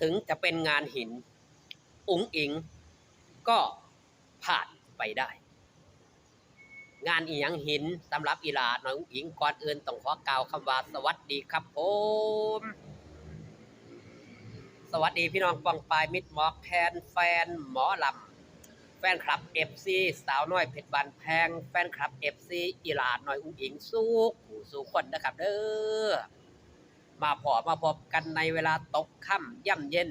ถึงจะเป็นงานหิน อุ๋งอิง ก็ผ่านไปได้ งานอีหยังหินสำหรับอีหลาหน่อยอุ๋งอิงก่อนอื่นต้องขอกล่าวคำว่าสวัสดีครับผมสวัสดีพี่น้องปองปายมิตรหมอกแคนแฟนหมอลำแฟนคลับ FC สาวน้อยเพชรบานแพง แฟนคลับ FC อีหลาหน่อยอุ๋งอิงสู้ผู้สู้คนนะครับเด้อ มาพอมาพบกันในเวลาตกค่ำย่ำเย็น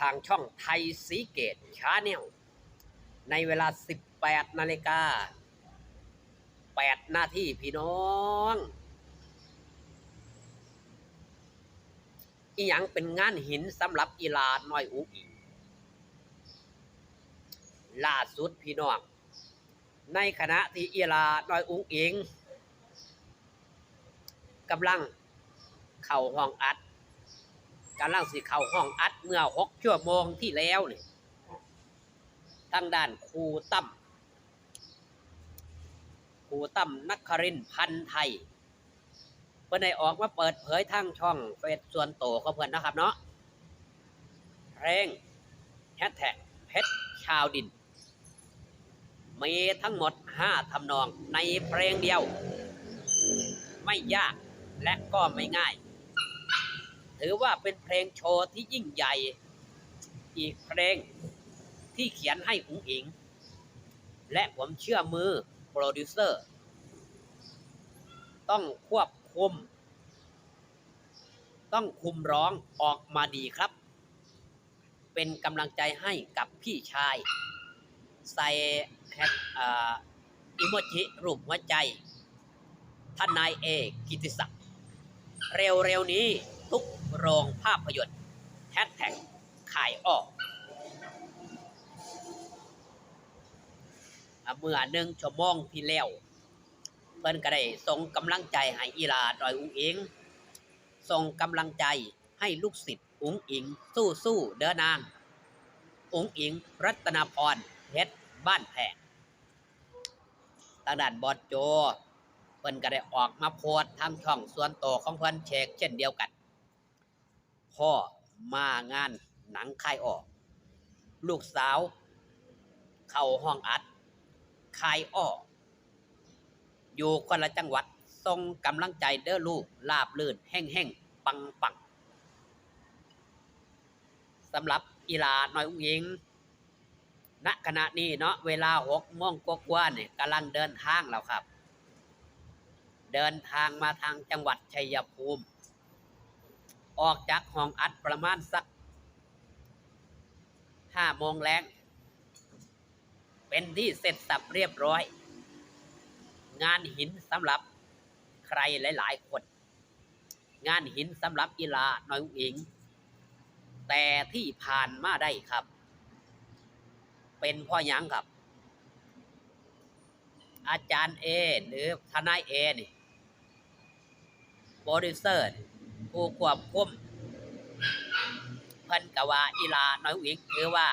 ทางช่องไทยสีเกตชาแนลในเวลา 18นาฬิกา8นาทีพี่น้องอีหยังเป็นงานหินสำหรับอีลาน้อยอุอีล่าสุดพี่น้อง ในขณะที่อีลาน้อยอุงอิงกำลัง เข้าห้องอัดกำลังสิเข้าห้องอัดเมื่อหกชั่วโมงที่แล้วนี่ทางด้านครูตั้มครูตั้มนักครินพันไทย เพื่อนได้ออกมาเปิดเผยทางช่องเฟซส่วนโตวของเพื่อนนะครับเนาะเพลงแฮชแท็กเพชรชาวดิน มีทั้งหมดห้าทำนองในเพลงเดียว ไม่ยากและก็ไม่ง่าย ถือว่าเป็นเพลงโชว์ที่ยิ่งใหญ่ อีกเพลงที่เขียนให้อุ๋งอิง และผมเชื่อมือโปรดิวเซอร์ ต้องควบคุม ต้องคุมร้องออกมาดีครับ เป็นกำลังใจให้กับพี่ชาย ใส่แฮชอ่าอิโมจิรูปหัวใจ ท่านนายเอกกิติศักดิ์เร็วๆนี้ ทุกโรงภาพยนตร์แฮชแท็กขายออกอะเมื่อหนึ่งชั่วโมงที่แล้ว เพิ่นก็ได้ส่งกำลังใจให้อีลาดอยอุ้งอิงส่งกำลังใจให้ลูกศิษย์อุ้งอิงสู้สู้เด้อนาง อุ้งอิงรัตนาพรเพชรบ้านแพงทางด้านบอดโจเพิ่นก็ได้ออกมาโพสทางช่องส่วนตัวของเพิ่นเชกเช่นเดียวกัน พ่อมางานหนังค่ายออก ลูกสาว เข้าห้องอัดค่ายออก อยู่คนละจังหวัดส่งกำลังใจเด้อลูกลาบลื่นแห้งแห้งๆปังปังสำหรับอีหลาหน่อยอุ้งยิงณขณะนี้เนาะเวลาหกโมงกว่าๆเนี่ยกำลังเดินทางแล้วครับ เดินทางมาทางจังหวัดชัยภูมิ ออกจากห้องอัดประมาณสักห้าโมงแรงเป็นที่เสร็จสับเรียบร้อย งานหินสำหรับใครหลาย ๆ คน งานหินสำหรับกีฬาน้อยอุ๋งอิง แต่ที่ผ่านมาได้ครับ เป็นพ่อหยังครับ อาจารย์เอหรือทนายเอนี่โปรดิวเซอร์ ผู้ควบคุมเพิ่นกว่าอีลาน้อยอุ๋งอิงถือว่า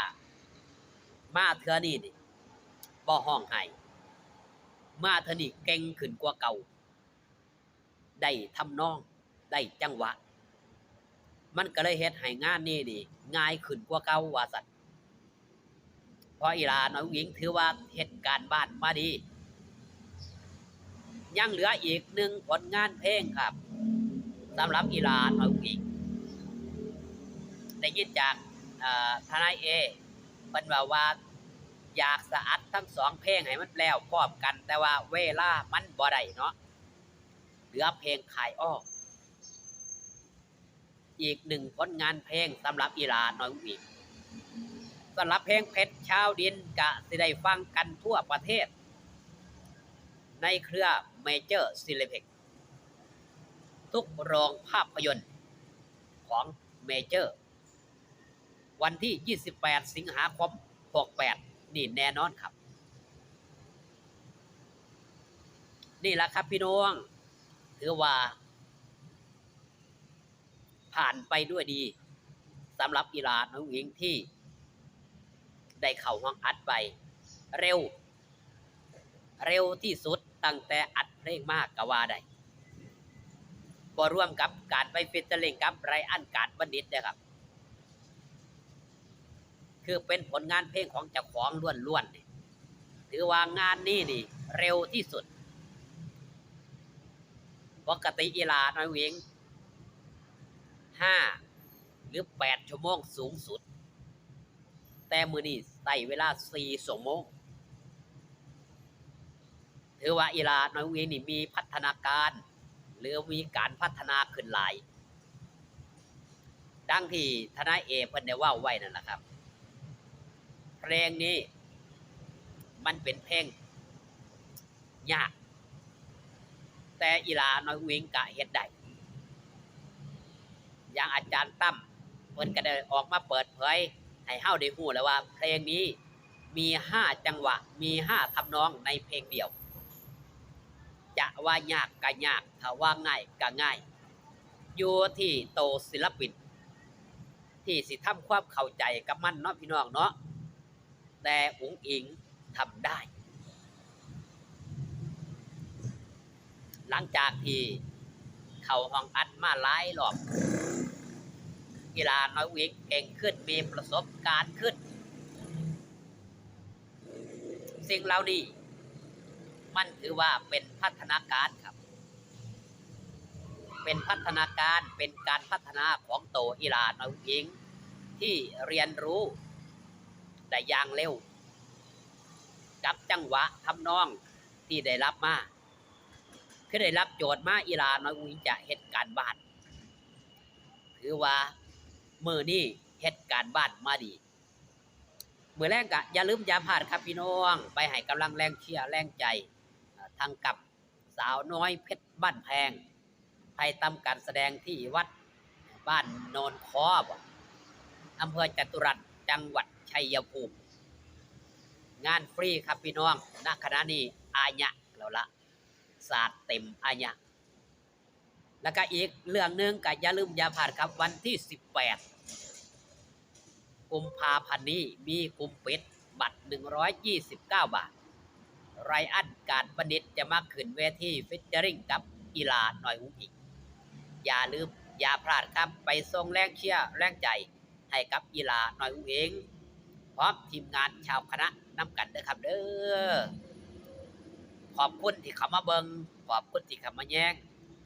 มาเทื่อนี้นี่บ่ห้องไห้มาเทื่อนี้เก่งขึ้นกว่าเก่า ได้ทำนอง ได้จังหวะ มันก็เลยเฮ็ดให้งานนี้นี่ง่ายขึ้นกว่าเก่าว่าสัตว์เพราะอีลาน้อยอุ๋งอิงถือว่าเหตุการณ์บ้านมาดี ยังเหลืออีกหนึ่งผลงานเพลงครับ สำหรับอีลาน้อยอุ๋งอิงได้ยินจากทนายเอเป็นว่าว่าอยากสะอัดทั้งสองเพลงให้มันแล้วพร้อมกัน แต่ว่าเวลามันบ่ได้เนาะเหลือเพลงขายอ้ออีกหนึ่งผลงานเพลงสำหรับอีลาน้อยอุ๋งอิงสำหรับเพลงเพชรชาวดินกะสิได้ฟังกันทั่วประเทศ ในเครือเมเจอร์ซิลิเพ็ก ทุกโรงภาพยนตร์ของเมเจอร์ วันที่ 28 สิงหาคม 68 นี่แน่นอนครับ นี่แหละครับพี่น้อง ถือว่า ผ่านไปด้วยดีสำหรับกีฬาน้องหญิงที่ ได้เข้าห้องอัดไป เร็ว เร็วที่สุดตั้งแต่อัดเพลงมากกว่าได้ บ่ร่วมกับการไปฟิตเตอร์ลิงกับไรอันการบัณฑิตนะครับ คือเป็นผลงานเพลงของเจ้าของล้วนๆนี่ถือว่างานนี้นี่ เร็วที่สุดปกติอีลาน้อยเวงห้าหรือแปดชั่วโมงสูงสุด แต่มือนี้ใส่เวลาสี่ชั่วโมงถือว่าอีลาน้อยเวงนี่มีพัฒนาการ รือมีการพัฒนาขึ้นหลาย ดังที่ทนายเอเพิ่นได้ว่าไว้นั่นแหละครับ เพลงนี้ มันเป็นเพลงยาก แต่อีลาน้อยวิงกะเฮ็ดได้อย่างอาจารย์ตั้มเพิ่นก็ได้ออกมาเปิดเผยให้เฮาได้ฮู้แล้วว่า เพลงนี้มีห้าจังหวะ มีห้าทำนองในเพลงเดียว จะว่ายากก็ยากถ้าว่าง่ายก็ง่าย อยู่ที่โตศิลปิน ที่สิทำความเข้าใจกับมันเนาะพี่น้องเนาะแต่อุ๋งอิงทำได้ หลังจากที่เข้าห้องอัดมาหลายรอบกีฬาน้อยวิกเก่งขึ้นมีประสบการณ์ขึ้น สิ่งเหล่านี้ มันถือว่าเป็นพัฒนาการครับ เป็นพัฒนาการเป็นการพัฒนาของโตอีลาน้อยวิงที่เรียนรู้ได้อย่างเร็ว กับจังหวะทำนองที่ได้รับมาคือได้รับโจทย์มาอีลาน้อยวิงจะเหตุการบ้านถือว่ามือนี้เหตุการบ้านมาดีมือแรกกะอย่าลืมอย่าพลาดครับพี่น้อง ไปให้กำลังแรงเชียร์แรงใจ ทางกับสาวน้อยเพชรบ้านแพงไปทำการแสดงที่วัดบ้านโนนคอบอำเภอจตุรัสจังหวัดชัยภูมิ งานฟรีครับพี่น้องณขณะนี้อาญะแล้วละศาสตร์เต็มอาญะแล้วก็อีกเรื่องหนึ่งก็อย่าลืมอย่าพลาดครับวันที่ 18 กุมภาพันธ์นี้มีกุมเป็ดบัตร 129 บาท ไรอันการบัณฑิตจะมาขึ้นเวทีฟิชเจอริงกับอีลาหน่อยหุ้งอีก อย่าลืมอย่าพลาดครับไปส่งแรงเชียร์แรงใจให้กับอีลาหน่อยหุ้งเองพร้อมทีมงานชาวคณะนำกันเด้อครับเด้อขอบคุณที่เข้ามาเบิงขอบคุณที่เข้ามาแย่ง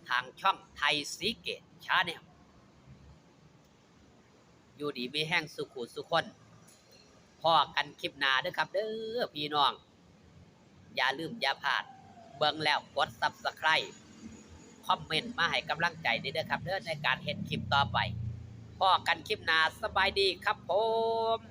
ทางช่องไทยสีเกตชาแนลอยู่ดีมีแห้งสุขุสุขคนพ่อกันคลิปหนาเด้อครับเด้อพี่น้อง อย่าลืมอย่าพลาด เบิ่งแล้วกด Subscribe คอมเมนต์มาให้กำลังใจด้วยเด้อครับเด้อในการเห็นคลิปต่อไปพ่อกันคลิปหน้าสบายดีครับผม